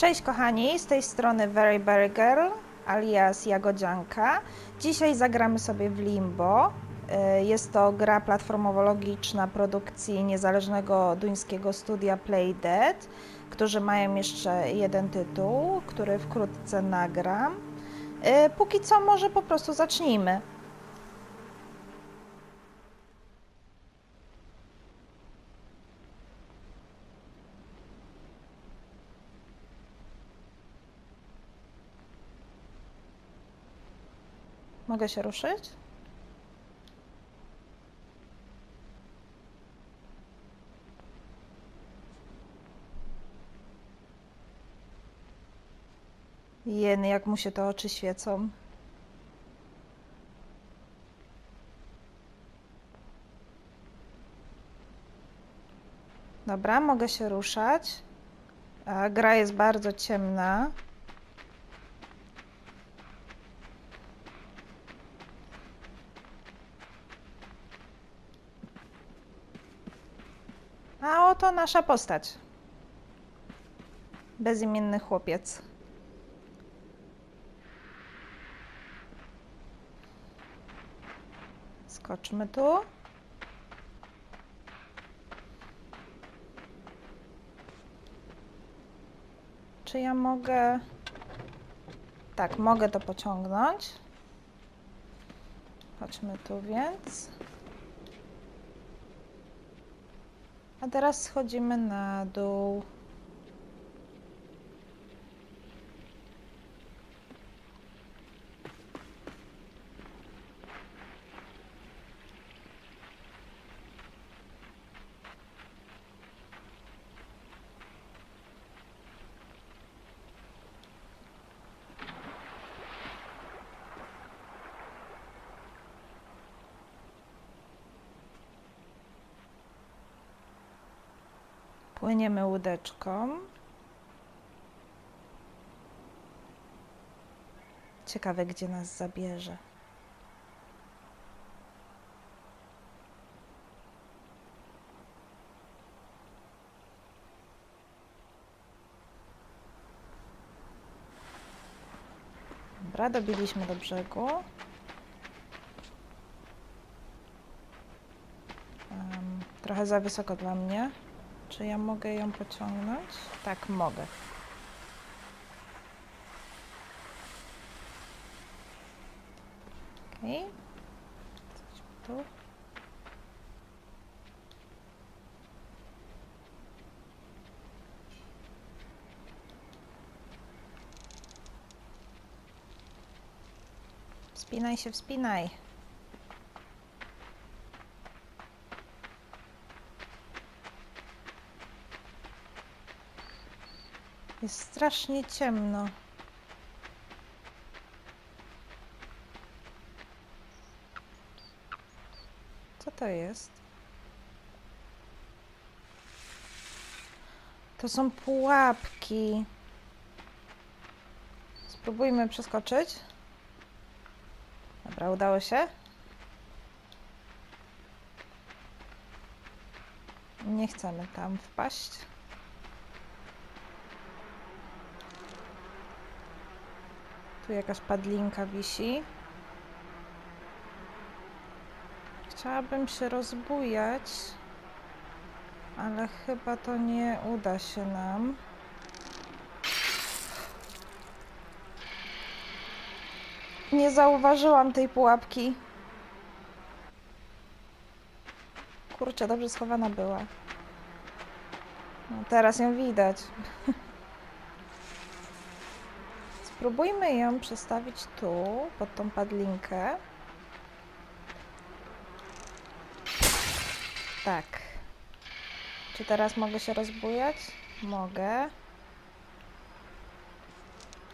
Cześć kochani, z tej strony Very Berry Girl alias Jagodzianka. Dzisiaj zagramy sobie w Limbo. Y, Jest to gra platformowo-logiczna produkcji niezależnego duńskiego studia Playdead, którzy mają jeszcze jeden tytuł, który wkrótce nagram. Y, Póki co może po prostu zacznijmy. Mogę się ruszyć? Jeny, jak mu się te oczy świecą. Dobra, mogę się ruszać. Gra jest bardzo ciemna. A oto nasza postać. Bezimienny chłopiec. Skoczmy tu. Czy ja mogę. Tak, mogę to pociągnąć. Chodźmy tu więc. A teraz schodzimy na dół. Płyniemy łódeczką. Ciekawe, gdzie nas zabierze. Dobra, dobiliśmy do brzegu. Em, trochę za wysoko dla mnie. Czy ja mogę ją pociągnąć? Tak, mogę. Okej. Coś tu. Wspinaj się, wspinaj. Jest strasznie ciemno. Co to jest? To są pułapki. Spróbujmy przeskoczyć. Dobra, udało się. Nie chcemy tam wpaść. Tu jakaś padlinka wisi. Chciałabym się rozbujać, ale chyba to nie uda się nam. Nie zauważyłam tej pułapki. Kurczę, dobrze schowana była. No, teraz ją widać. Spróbujmy ją przestawić tu, pod tą padlinkę. Tak. Czy teraz mogę się rozbujać? Mogę.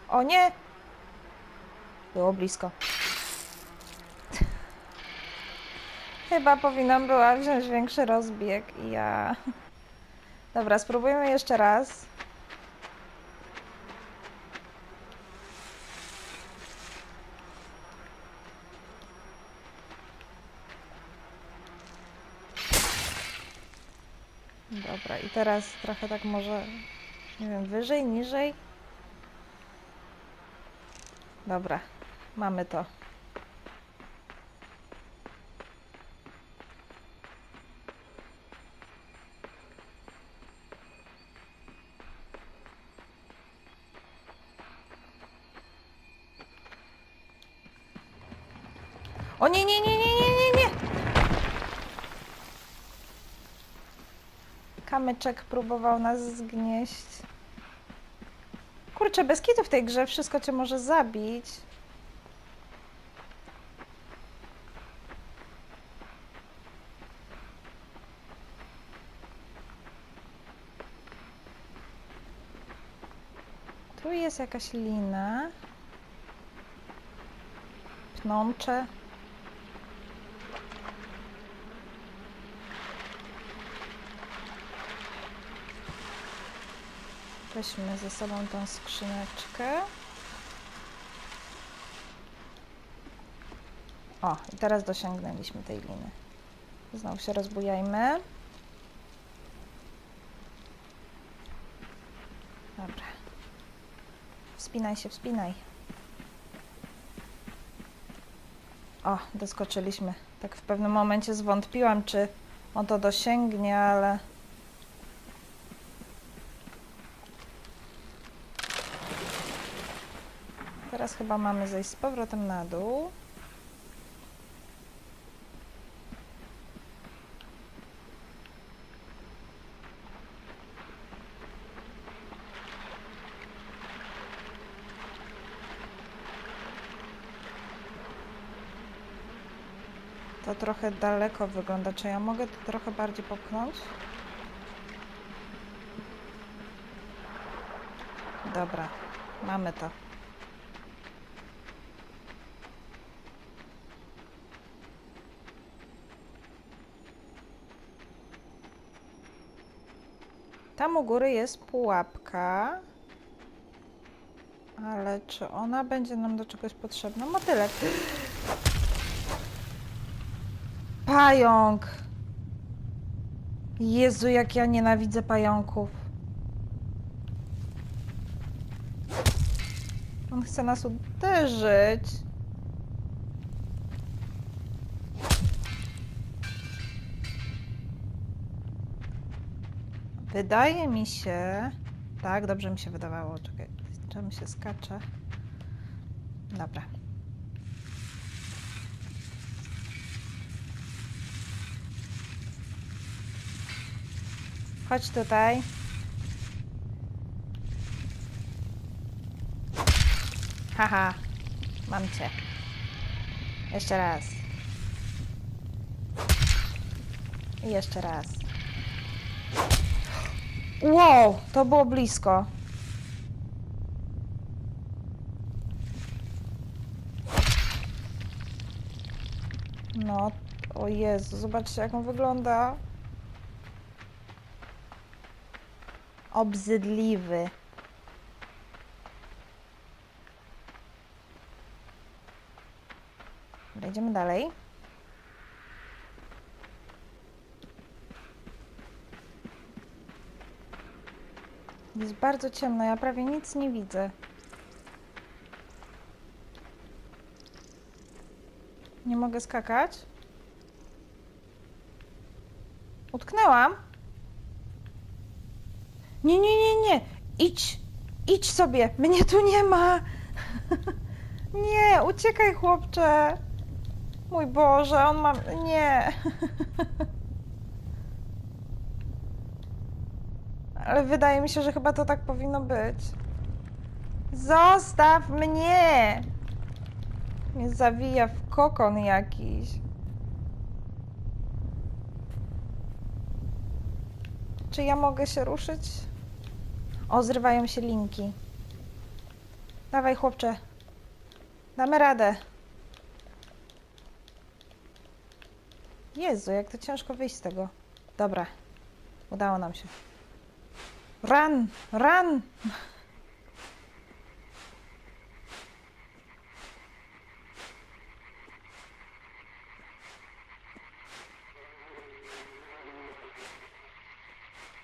O nie! Było blisko. Chyba powinnam była wziąć większy rozbieg i ja... Dobra, spróbujmy jeszcze raz. Teraz trochę tak może, nie wiem, wyżej, niżej. Dobra, mamy to. O nie, nie, nie, nie, nie! Kamyczek próbował nas zgnieść. Kurczę, bez kitu w tej grze wszystko cię może zabić. Tu jest jakaś lina. Pnącze. Weźmy ze sobą tą skrzyneczkę. O, i teraz dosięgnęliśmy tej liny. Znowu się rozbujajmy. Dobra. Wspinaj się, wspinaj. O, doskoczyliśmy. Tak w pewnym momencie zwątpiłam, czy on to dosięgnie, ale... Teraz chyba mamy zejść z powrotem na dół. To trochę daleko wygląda. Czy ja mogę to trochę bardziej popchnąć? Dobra, mamy to. Tam u góry jest pułapka. Ale czy ona będzie nam do czegoś potrzebna? Motylek. Pająk! Jezu, jak ja nienawidzę pająków. On chce nas uderzyć. Wydaje mi się... Tak, dobrze mi się wydawało. Czekaj, czemu się skacze? Dobra. Chodź tutaj. Haha, mam cię. Jeszcze raz. I jeszcze raz. Wow, to było blisko. No, o Jezu, zobaczcie jak on wygląda. Obrzydliwy. Idziemy dalej. Jest bardzo ciemno, ja prawie nic nie widzę. Nie mogę skakać. Utknęłam. Nie, nie, nie, nie. Idź. Idź sobie. Mnie tu nie ma. nie, uciekaj, chłopcze. Mój Boże, on ma. Nie. Ale wydaje mi się, że chyba to tak powinno być. Zostaw mnie! Mnie zawija w kokon jakiś. Czy ja mogę się ruszyć? O, zrywają się linki. Dawaj, chłopcze. Damy radę. Jezu, jak to ciężko wyjść z tego. Dobra. Udało nam się. Run! Run!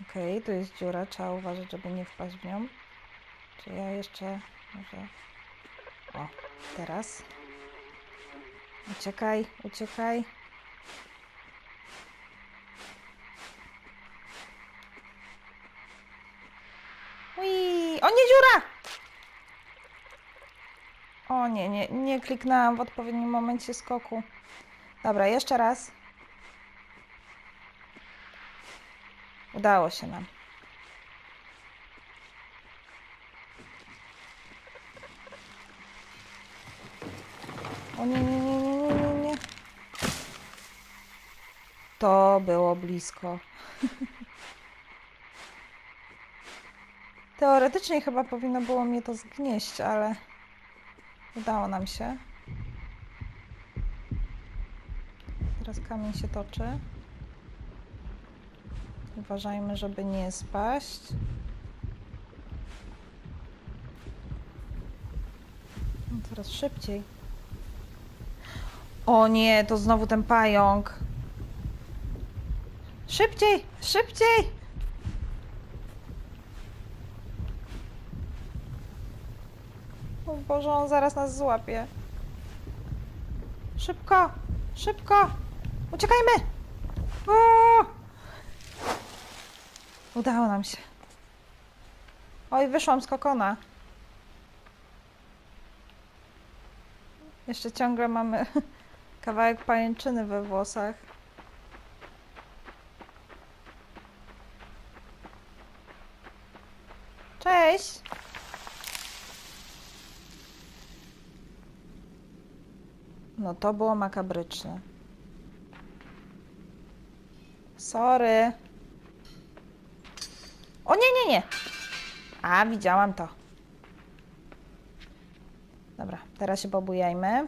Okej, tu jest dziura, trzeba uważać, żeby nie wpaść w nią. Czy ja jeszcze może... O, teraz. Uciekaj, uciekaj. Ui, o nie, dziura! O nie, nie, nie kliknęłam w odpowiednim momencie skoku. Dobra, jeszcze raz. Udało się nam. O nie, nie, nie, nie, nie, nie. To było blisko. Teoretycznie chyba powinno było mnie to zgnieść, ale udało nam się. Teraz kamień się toczy. Uważajmy, żeby nie spaść. No, Coraz szybciej. O nie, to znowu ten pająk. Szybciej, szybciej! Boże, on zaraz nas złapie. Szybko, szybko! Uciekajmy! O! Udało nam się. Oj, wyszłam z kokona. Jeszcze ciągle mamy kawałek pajęczyny we włosach. Cześć! No to było makabryczne. Sorry. O nie, nie, nie. A, widziałam to. Dobra, teraz się pobujajmy.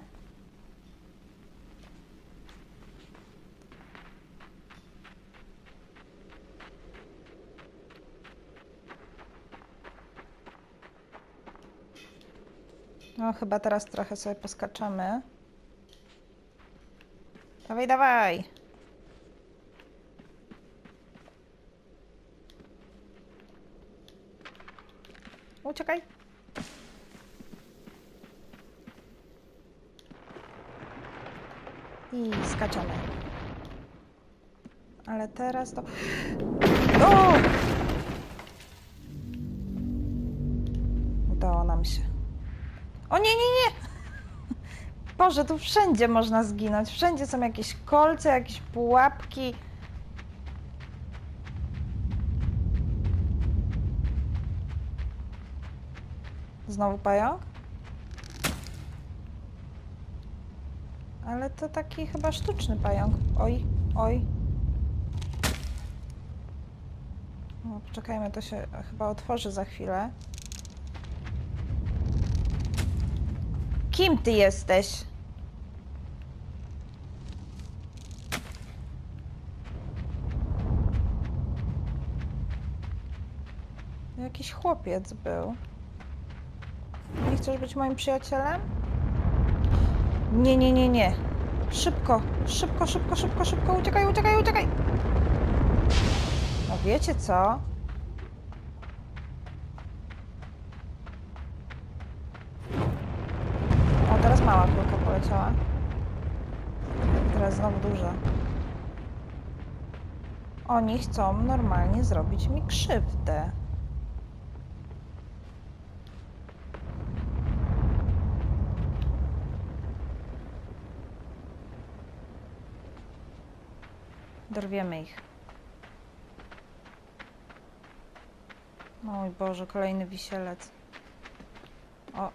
No, chyba teraz trochę sobie poskaczemy. Dawaj, dawaj. Uciekaj. I skaczemy. Ale teraz to... O! Boże, tu wszędzie można zginąć. Wszędzie są jakieś kolce, jakieś pułapki. Znowu pająk? Ale to taki chyba sztuczny pająk. Oj, oj. No, poczekajmy, to się chyba otworzy za chwilę. Kim ty jesteś? Jakiś chłopiec był. Nie chcesz być moim przyjacielem? Nie, nie, nie, nie. Szybko, szybko, szybko, szybko, szybko, uciekaj, uciekaj, uciekaj. No wiecie co? O, teraz mała kulka poleciała. Teraz znowu duża. Oni chcą normalnie zrobić mi krzywdę. Dorwiemy ich. Mój Boże, kolejny wisielec. O.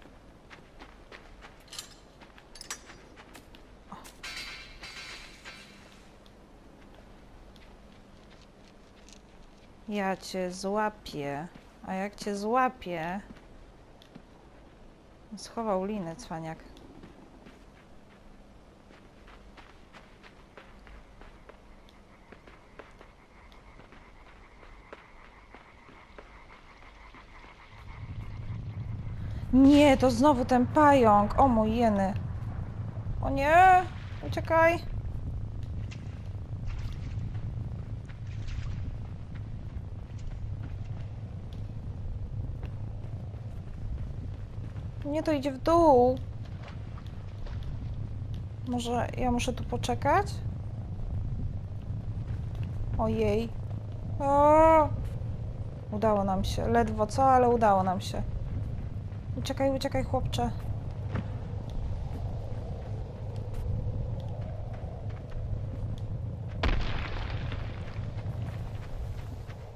Ja cię złapię. A jak cię złapię... Schował linę, cwaniak. Nie, to znowu ten pająk. O mój jeny. O nie, uciekaj. Nie, to idzie w dół. Może ja muszę tu poczekać? Ojej. O! Udało nam się. Ledwo co, ale udało nam się. Uciekaj, uciekaj, chłopcze.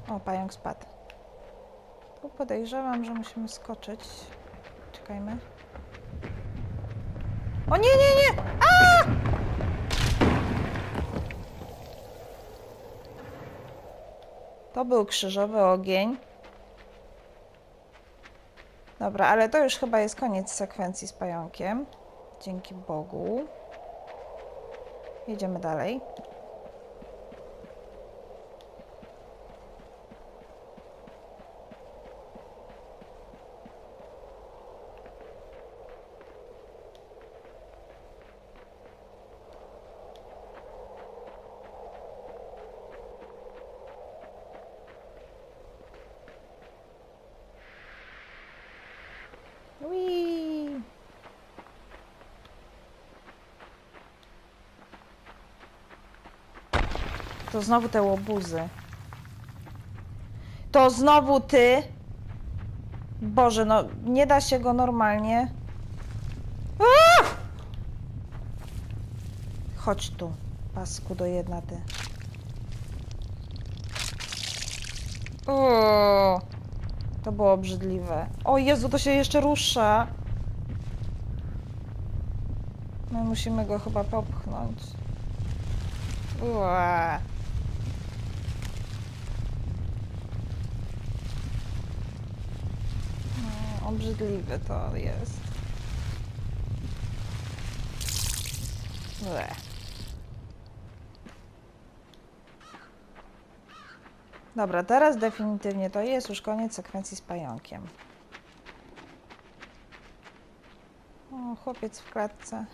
O, pająk spadł. Tu podejrzewam, że musimy skoczyć. Czekajmy. O nie, nie, nie! A! To był krzyżowy ogień. Dobra, ale to już chyba jest koniec sekwencji z pająkiem. Dzięki Bogu. Jedziemy dalej. To znowu te łobuzy. To znowu ty. Boże, no nie da się go normalnie. Aaa! Chodź tu, pasku do jedna ty. O, to było obrzydliwe. O Jezu, to się jeszcze rusza. My musimy go chyba popchnąć. Ua. No, obrzydliwe to jest. Dobra, teraz definitywnie to jest już koniec sekwencji z pająkiem. O, chłopiec w klatce.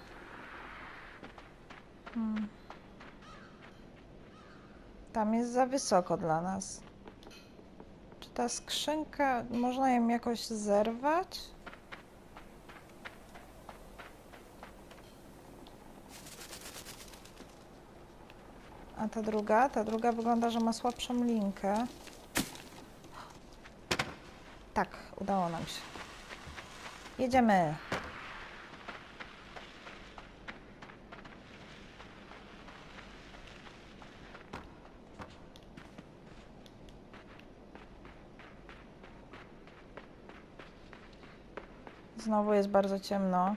Hmm. Tam jest za wysoko dla nas. Czy ta skrzynka, można ją jakoś zerwać? A ta druga? Ta druga wygląda, że ma słabszą linkę. Tak, udało nam się. Jedziemy. Znowu jest bardzo ciemno.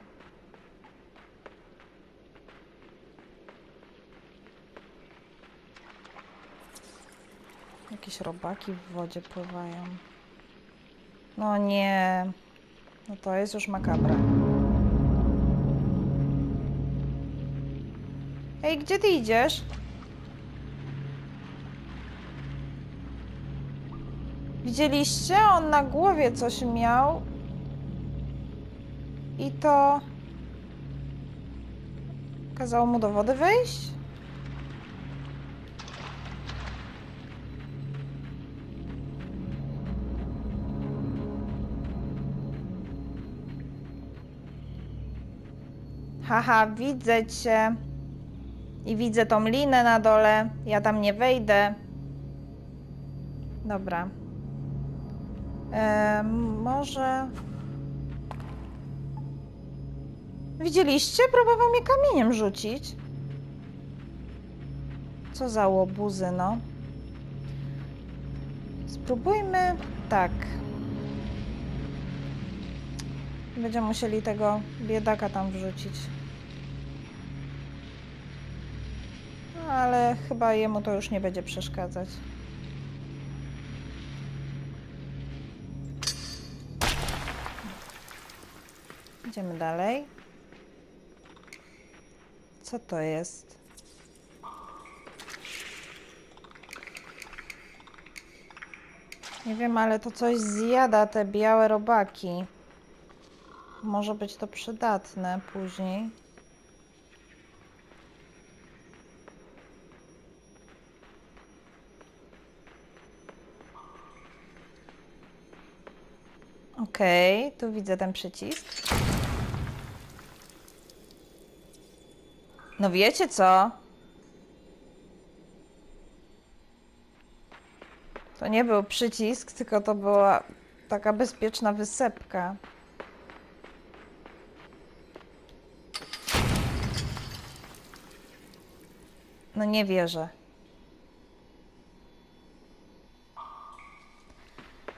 Jakieś robaki w wodzie pływają. No nie. No to jest już makabra. Ej, gdzie ty idziesz? Widzieliście? On na głowie coś miał. I to... Kazało mu do wody wejść? Haha, widzę cię. I widzę tą linę na dole. Ja tam nie wejdę. Dobra. Em, może. Widzieliście? Próbował mnie kamieniem rzucić. Co za łobuzy, no. Spróbujmy tak. Będziemy musieli tego biedaka tam wrzucić. Ale chyba jemu to już nie będzie przeszkadzać. Idziemy dalej. Co to jest? Nie wiem, ale to coś zjada te białe robaki. Może być to przydatne później. Okej, tu widzę ten przycisk. No wiecie co? To nie był przycisk, tylko to była taka bezpieczna wysepka. No nie wierzę.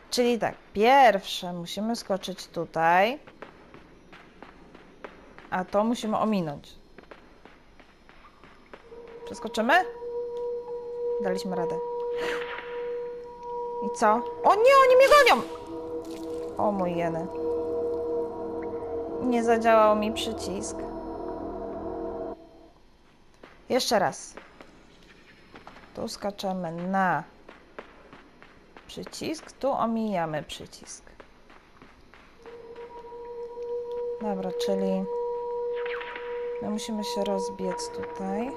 Czyli tak, pierwsze musimy skoczyć tutaj, a to musimy ominąć. Przeskoczymy? Daliśmy radę. I co? O nie, oni mnie gonią! O mój jeny. Nie zadziałał mi przycisk. Jeszcze raz. Tu skaczemy na przycisk, tu omijamy przycisk. Dobra, czyli my musimy się rozbiec tutaj.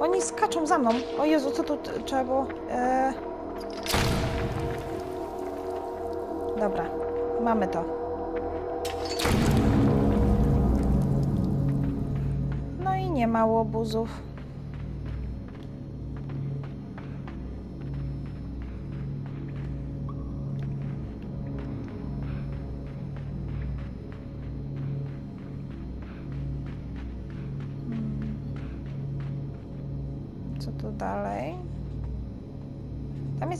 Oni skaczą za mną. O Jezu, co tu trzeba było? E... Dobra, mamy to. No i nie ma łobuzów.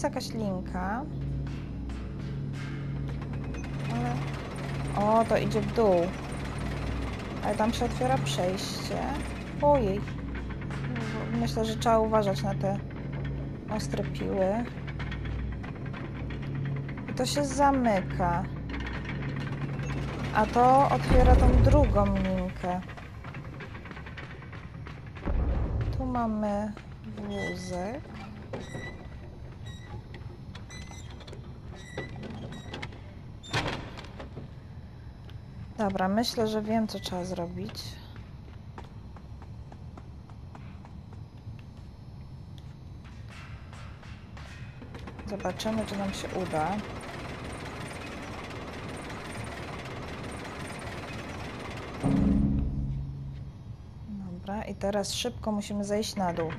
Jakaś linka. Ale... O, to idzie w dół. Ale tam się otwiera przejście. Ojej. Myślę, że trzeba uważać na te ostre piły. I to się zamyka. A to otwiera tą drugą linkę. Tu mamy wózek. Dobra, myślę, że wiem, co trzeba zrobić. Zobaczymy, czy nam się uda. Dobra, i teraz szybko musimy zejść na dół.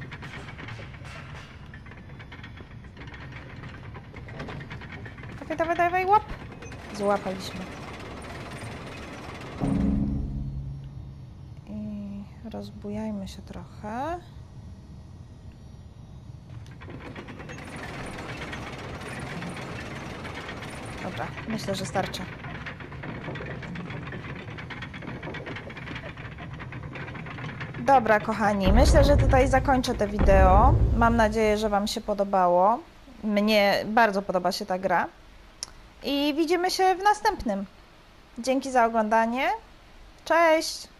Dawaj, dawaj, dawaj, łap! Złapaliśmy. Rozbujajmy się trochę. Dobra, myślę, że starczy. Dobra, kochani, myślę, że tutaj zakończę te wideo. Mam nadzieję, że Wam się podobało. Mnie bardzo podoba się ta gra. I widzimy się w następnym. Dzięki za oglądanie. Cześć!